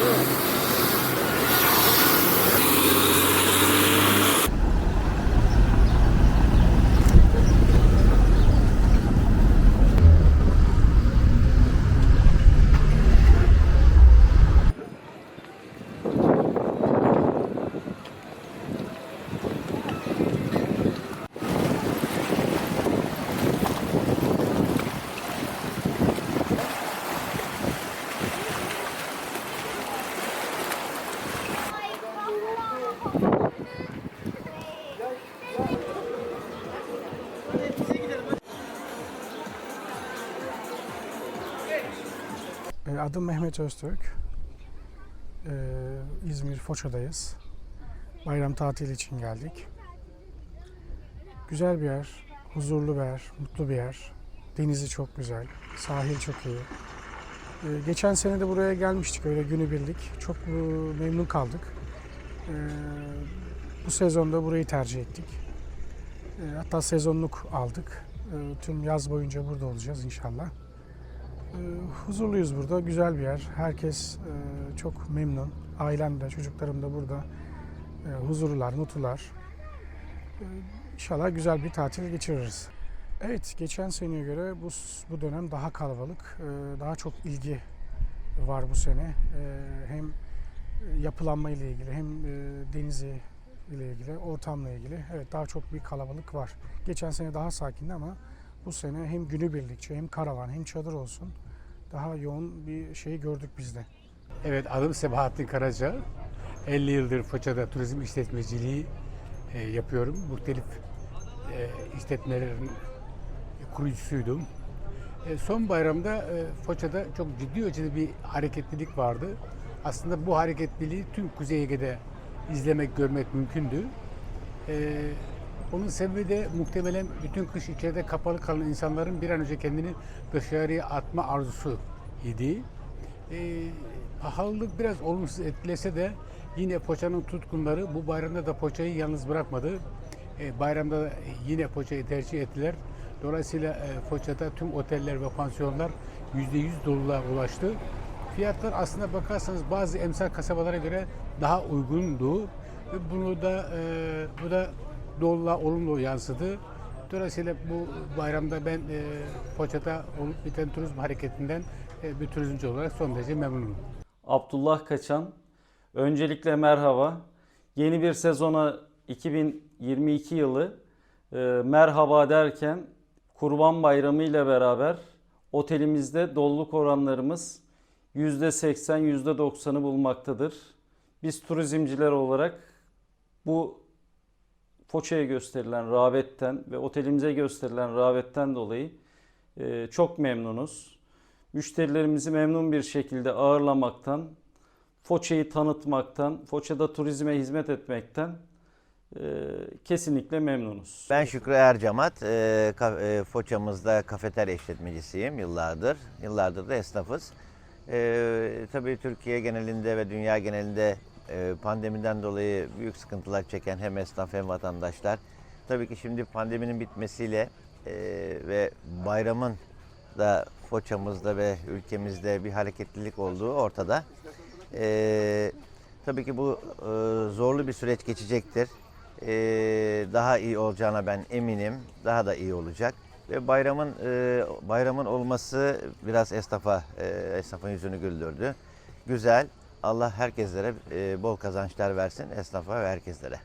Ugh. Adım Mehmet Öztürk. E, İzmir Foça'dayız. Bayram tatili için geldik. Güzel bir yer, huzurlu bir yer, mutlu bir yer. Denizi çok güzel, sahil çok iyi. E, Geçen sene de buraya gelmiştik öyle günübirlik. Çok e, memnun kaldık. Bu sezonda burayı tercih ettik. Hatta sezonluk aldık. Tüm yaz boyunca burada olacağız inşallah. Ee, Huzurluyuz burada, güzel bir yer. Herkes e, çok memnun. Ailem de, çocuklarım da burada. E, Huzurlular, mutlular. E, İnşallah güzel bir tatil geçiririz. Evet, geçen seneye göre bu bu dönem daha kalabalık, daha çok ilgi var bu sene. Hem yapılanma ile ilgili, hem denizi ile ilgili, ortamla ilgili. Evet, daha çok bir kalabalık var. Geçen sene daha sakindi ama bu sene hem günübirlikçi hem karavan hem çadır olsun daha yoğun bir şey gördük biz de. Evet adım Sebahattin Karaca. 50 yıldır Foça'da turizm işletmeciliği e, yapıyorum. Muhtelif e, işletmelerin kurucusuydum. E, son bayramda e, Foça'da çok ciddi ölçüde bir hareketlilik vardı. Aslında bu hareketliliği tüm Kuzey Ege'de izlemek, görmek mümkündü. E, onun sebebi de muhtemelen bütün kış içeride kapalı kalan insanların bir an önce kendini dışarıya atma arzusu idi. E, pahalılık biraz olumsuz etkilese de yine poçanın tutkunları bu bayramda da poçayı yalnız bırakmadı. E, bayramda da yine poçayı tercih ettiler. Dolayısıyla e, Foça'da tüm oteller ve pansiyonlar %100 doluluğa ulaştı. Fiyatlar aslında bakarsanız bazı emsal kasabalara göre daha uygundu. Bunu da e, bu da doluluğa olumlu yansıdı. Dolayısıyla bu bayramda ben e, Foça'da olup biten turizm hareketinden e, bir turizmci olarak son derece memnunum. Abdullah Kaçan. Öncelikle merhaba. Yeni bir sezona 2022 yılı e, merhaba derken Kurban Bayramı ile beraber otelimizde doluluk oranlarımız %80 %90'ı bulmaktadır. Biz turizmciler olarak bu Foça'ya gösterilen rağbetten ve otelimize gösterilen rağbetten dolayı e, çok memnunuz. Müşterilerimizi memnun bir şekilde ağırlamaktan, Foça'yı tanıtmaktan, Foça'da turizme hizmet etmekten e, kesinlikle memnunuz. Ben Şükrü Ercamat, e, Foça'mızda kafeterya işletmecisiyim yıllardır. Yıllardır da esnafız. Tabii Türkiye genelinde ve dünya genelinde pandemiden dolayı büyük sıkıntılar çeken hem esnaf hem vatandaşlar. Tabii ki şimdi pandeminin bitmesiyle e, ve bayramın da Foça'mızda ve ülkemizde bir hareketlilik olduğu ortada. E, tabii ki bu e, zorlu bir süreç geçecektir. E, daha iyi olacağına ben eminim. Daha da iyi olacak. Ve bayramın e, bayramın olması biraz esnafa e, esnafın yüzünü güldürdü. Güzel. Allah herkeslere e, bol kazançlar versin esnafa ve herkeslere.